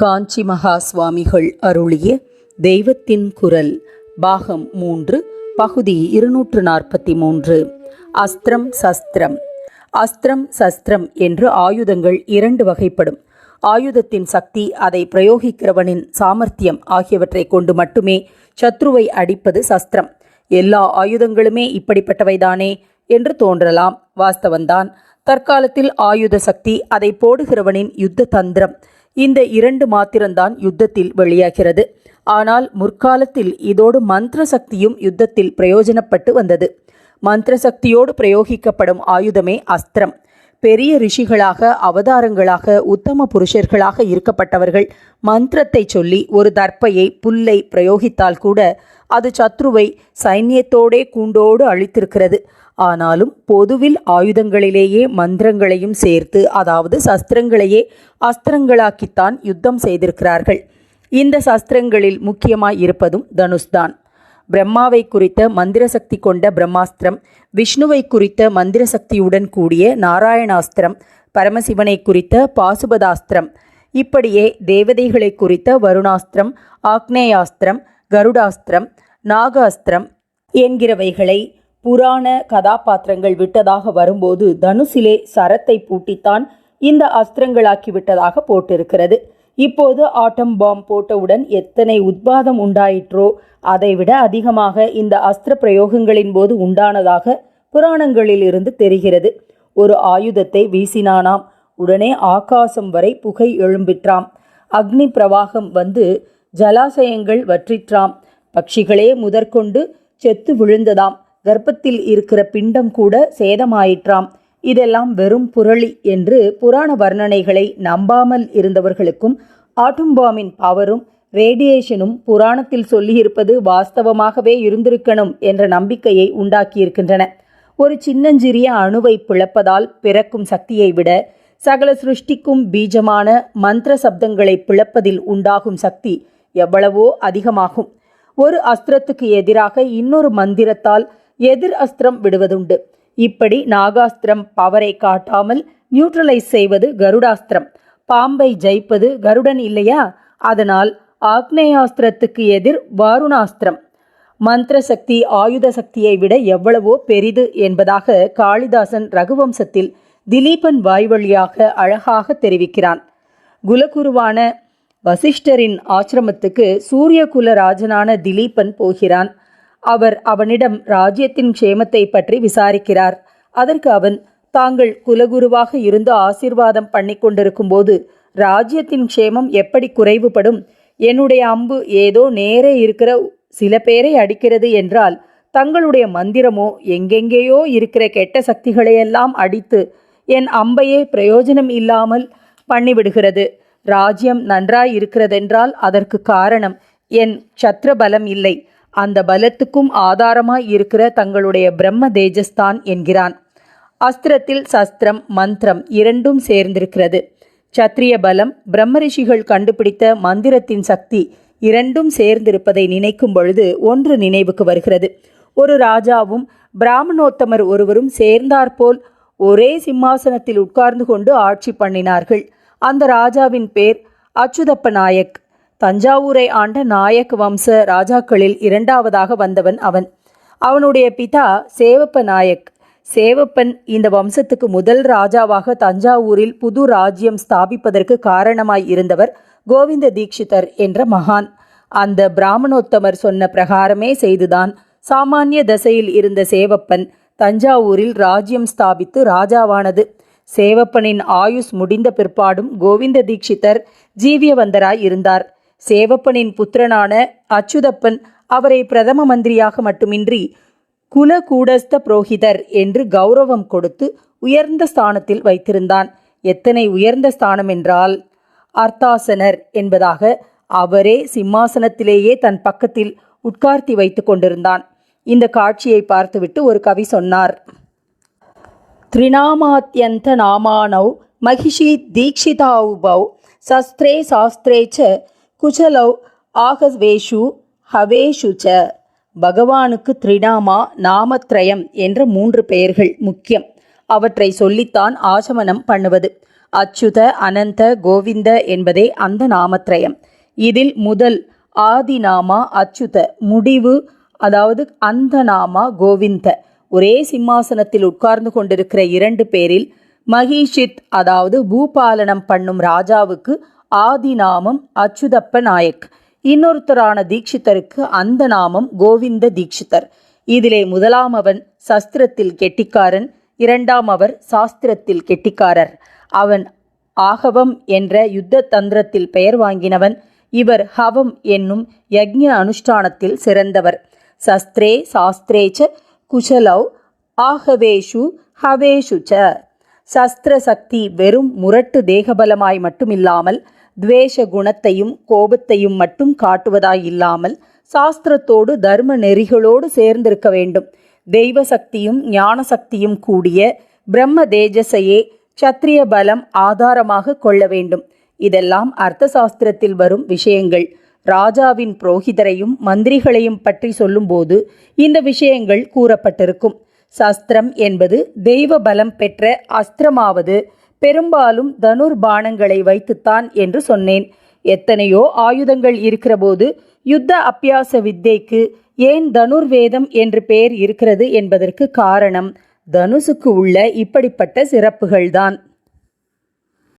காஞ்சி மகா சுவாமிகள் அருளிய தெய்வத்தின் குரல் பாகம் மூன்று பகுதி இருநூற்று நாற்பத்தி மூன்று. அஸ்திரம் சஸ்திரம். அஸ்திரம் சஸ்திரம் என்று ஆயுதங்கள் இரண்டு வகைப்படும். ஆயுதத்தின் சக்தி அதை பிரயோகிக்கிறவனின் சாமர்த்தியம் ஆகியவற்றை கொண்டு மட்டுமே சத்ருவை அடிப்பது சஸ்திரம். எல்லா ஆயுதங்களுமே இப்படிப்பட்டவைதானே என்று தோன்றலாம். வாஸ்தவன்தான் தற்காலத்தில் ஆயுத சக்தி அதை போடுகிறவனின் யுத்த தந்திரம். இந்த இரண்டு மாத்திரம்தான் யுத்தத்தில் வெளியாகிறது. ஆனால் முற்காலத்தில் இதோடு மந்திர சக்தியும் யுத்தத்தில் பிரயோஜனப்பட்டு வந்தது. மந்திர சக்தியோடு பிரயோகிக்கப்படும் ஆயுதமே அஸ்திரம். பெரிய ரிஷிகளாக அவதாரங்களாக உத்தம புருஷர்களாக இருக்கப்பட்டவர்கள் மந்திரத்தை சொல்லி ஒரு தர்ப்பையை புல்லை பிரயோகித்தால் கூட அது சத்ருவை சைன்யத்தோடே கூண்டோடு அழித்திருக்கிறது. ஆனாலும் பொதுவில் ஆயுதங்களிலேயே மந்திரங்களையும் சேர்த்து அதாவது சஸ்திரங்களையே அஸ்திரங்களாக்கித்தான் யுத்தம் செய்திருக்கிறார்கள். இந்த சஸ்திரங்களில் முக்கியமாய் இருப்பதும் தனுஷ்தான். பிரம்மாவை குறித்த மந்திர சக்தி கொண்ட பிரம்மாஸ்திரம் விஷ்ணுவை குறித்த மந்திர சக்தியுடன் கூடிய நாராயணாஸ்திரம் பரமசிவனை குறித்த பாசுபதாஸ்திரம் இப்படியே தேவதைகளை குறித்த வருணாஸ்திரம் ஆக்னேயாஸ்திரம் கருடாஸ்திரம் நாகாஸ்திரம் என்கிறவைகளை புராண கதாபாத்திரங்கள் விட்டதாக வரும்போது தனுசிலே சரத்தை பூட்டித்தான் இந்த அஸ்திரங்களாக்கி விட்டதாக போட்டிருக்கிறது. இப்போது ஆட்டம் பாம் போட்டவுடன் எத்தனை உத்பாதம் உண்டாயிற்றோ அதைவிட அதிகமாக இந்த அஸ்திர பிரயோகங்களின் போது உண்டானதாக புராணங்களில் இருந்து தெரிகிறது. ஒரு ஆயுதத்தை வீசினானாம் உடனே ஆகாசம் வரை புகை எழும்பிற்றாம். அக்னி பிரவாகம் வந்து ஜலாசயங்கள் வற்றிற்றாம். பட்சிகளே முதற்கொண்டு செத்து விழுந்ததாம். கர்ப்பத்தில் இருக்கிற பிண்டம் கூட சேதமாயிற்றாம். இதெல்லாம் வெறும் புரளி என்று புராண வர்ணனைகளை நம்பாமல் இருந்தவர்களுக்கும் ஆட்டும்பாமின் பவரும் ரேடியேஷனும் புராணத்தில் சொல்லியிருப்பது வாஸ்தவமாகவே இருந்திருக்கணும் என்ற நம்பிக்கையை உண்டாக்கியிருக்கின்றன. ஒரு சின்னஞ்சிறிய அணுவை பிளப்பதால் பிறக்கும் சக்தியை விட சகல சிருஷ்டிக்கும் பீஜமான மந்திர சப்தங்களை பிளப்பதில் உண்டாகும் சக்தி எவ்வளவோ அதிகமாகும். ஒரு அஸ்திரத்துக்கு எதிராக இன்னொரு மந்திரத்தால் எதிர் அஸ்திரம் விடுவதுண்டு. இப்படி நாகாஸ்திரம் பவரை காட்டாமல் நியூட்ரலைஸ் செய்வது கருடாஸ்திரம். பாம்பை ஜெயிப்பது கருடன் இல்லையா? அதனால் ஆக்னேயாஸ்திரத்துக்கு எதிர் வாருணாஸ்திரம். மந்திர சக்தி ஆயுத சக்தியை விட எவ்வளவோ பெரிது என்பதாக காளிதாசன் ரகுவம்சத்தில் திலீபன் வாய்வழியாக அழகாக தெரிவிக்கிறான். குலகுருவான வசிஷ்டரின் ஆசிரமத்துக்கு சூரியகுல ராஜனான திலீபன் போகிறான். அவர் அவனிடம் ராஜ்யத்தின் க்ஷேமத்தை பற்றி விசாரிக்கிறார். அதற்கு அவன் தாங்கள் குலகுருவாக இருந்து ஆசீர்வாதம் பண்ணி கொண்டிருக்கும் போது ராஜ்யத்தின் க்ஷேமம் எப்படி குறைவுபடும்? என்னுடைய அம்பு ஏதோ நேரே இருக்கிற சில பேரை அடிக்கிறது என்றால் தங்களுடைய மந்திரமோ எங்கெங்கேயோ இருக்கிற கெட்ட சக்திகளையெல்லாம் அடித்து என் அம்பையே பிரயோஜனம் இல்லாமல் பண்ணிவிடுகிறது. ராஜ்யம் நன்றாய் இருக்கிறதென்றால் அதற்கு காரணம் என் சத்ர பலம் இல்லை. அந்த பலத்துக்கும் ஆதாரமாய் இருக்கிற தங்களுடைய பிரம்ம தேஜஸ்தான் என்கிறான். அஸ்திரத்தில் சஸ்திரம் மந்திரம் இரண்டும் சேர்ந்திருக்கிறது. சத்திரிய பலம் பிரம்மரிஷிகள் கண்டுபிடித்த மந்திரத்தின் சக்தி இரண்டும் சேர்ந்திருப்பதை நினைக்கும் பொழுது ஒன்று நினைவுக்கு வருகிறது. ஒரு ராஜாவும் பிராமணோத்தமர் ஒருவரும் சேர்ந்தாற்போல் ஒரே சிம்மாசனத்தில் உட்கார்ந்து கொண்டு ஆட்சி பண்ணினார்கள். அந்த ராஜாவின் பேர் அச்சுதப்ப நாயக் தஞ்சாவூரை ஆண்ட நாயக் வம்ச ராஜாக்களில் இரண்டாவதாக வந்தவன் அவன். அவனுடைய பிதா சேவப்ப நாயக். சேவப்பன் இந்த வம்சத்துக்கு முதல் ராஜாவாக தஞ்சாவூரில் புது ராஜ்யம் ஸ்தாபிப்பதற்கு காரணமாய் இருந்தவர் கோவிந்த தீட்சிதர் என்ற மகான். அந்த பிராமணோத்தமர் சொன்ன பிரகாரமே செய்துதான் சாமானிய தசையில் இருந்த சேவப்பன் தஞ்சாவூரில் ராஜ்யம் ஸ்தாபித்து ராஜாவானது. சேவப்பனின் ஆயுஸ் முடிந்த பிற்பாடும் கோவிந்த தீட்சிதர் ஜீவியவந்தராய் இருந்தார். சேவப்பனின் புத்திரனான அச்சுதப்பன் அவரை பிரதம மந்திரியாக மட்டுமின்றி குலகூடஸ்த புரோகிதர் என்று கௌரவம் கொடுத்து உயர்ந்த ஸ்தானத்தில் வைத்திருந்தான். எத்தனை உயர்ந்த ஸ்தானம் என்றால் அர்த்தாசனர் என்பதாக அவரே சிம்மாசனத்திலேயே தன் பக்கத்தில் உட்கார்த்தி வைத்து கொண்டிருந்தான். இந்த காட்சியை பார்த்துவிட்டு ஒரு கவி சொன்னார். த்ரிநாமாத்யந்த நாமானௌ மகிஷி தீக்ஷிதாவுபௌ சஸ்திரே சாஸ்திரே ச குச்சலௌ ஆகவேஷு ஹவேஷு ச. பகவானுக்கு த்ரிநாமா நாமத்ரயம் என்ற மூன்று பெயர்கள் முக்கியம். அவற்றை சொல்லித்தான் ஆசமனம் பண்ணுவது. அச்சுத அனந்த கோவிந்த என்பதே அந்த நாமத்ரயம். இதில் முதல் ஆதிநாமா அச்சுத முடிவு அதாவது அந்த நாமா கோவிந்த. ஒரே சிம்மாசனத்தில் உட்கார்ந்து கொண்டிருக்கிற இரண்டு பேரில் மகிஷித் அதாவது பூபாலனம் பண்ணும் ராஜாவுக்கு ஆதிநாமம் அச்சுதப்ப நாயக். இன்னொருத்தரான தீட்சிதருக்கு அந்த நாமம் கோவிந்த தீட்சிதர் இதிலே முதலாம் அவன் சஸ்திரத்தில் கெட்டிக்காரன் இரண்டாம் அவர் சாஸ்திரத்தில் கெட்டிக்காரர். அவன் ஆகவம் என்ற யுத்த தந்திரத்தில் பெயர் வாங்கினவன் இவர் ஹவம் என்னும் யக்ஞ அனுஷ்டானத்தில் சிறந்தவர். சஸ்திரே சாஸ்திரே ச குஷலௌ ஆகவேஷு ஹவேஷு ச சஸ்திர சக்தி வெறும் முரட்டு தேகபலமாய் மட்டுமில்லாமல் துவேஷ குணத்தையும் கோபத்தையும் மட்டும் காட்டுவதாய் இல்லாமல் சாஸ்திரத்தோடு தர்ம நெறிகளோடு சேர்ந்திருக்க வேண்டும். தெய்வ சக்தியும் ஞான சக்தியும் கூடிய பிரம்ம தேஜசையே சத்திரிய பலம் ஆதாரமாக கொள்ள வேண்டும். இதெல்லாம் அர்த்த சாஸ்திரத்தில் வரும் விஷயங்கள். ராஜாவின் புரோகிதரையும் மந்திரிகளையும் பற்றி சொல்லும்போது இந்த விஷயங்கள் கூறப்பட்டிருக்கும். சஸ்திரம் என்பது தெய்வ பலம் பெற்ற அஸ்திரமாவது பெரும்பாலும் தனுர் பாணங்களை வைத்துத்தான் என்று சொன்னேன். எத்தனையோ ஆயுதங்கள் இருக்கிறபோது யுத்த அப்பியாச வித்தைக்கு ஏன் தனுர்வேதம் என்று பெயர் இருக்கிறது என்பதற்கு காரணம் தனுசுக்கு உள்ள இப்படிப்பட்ட சிறப்புகள்தான்.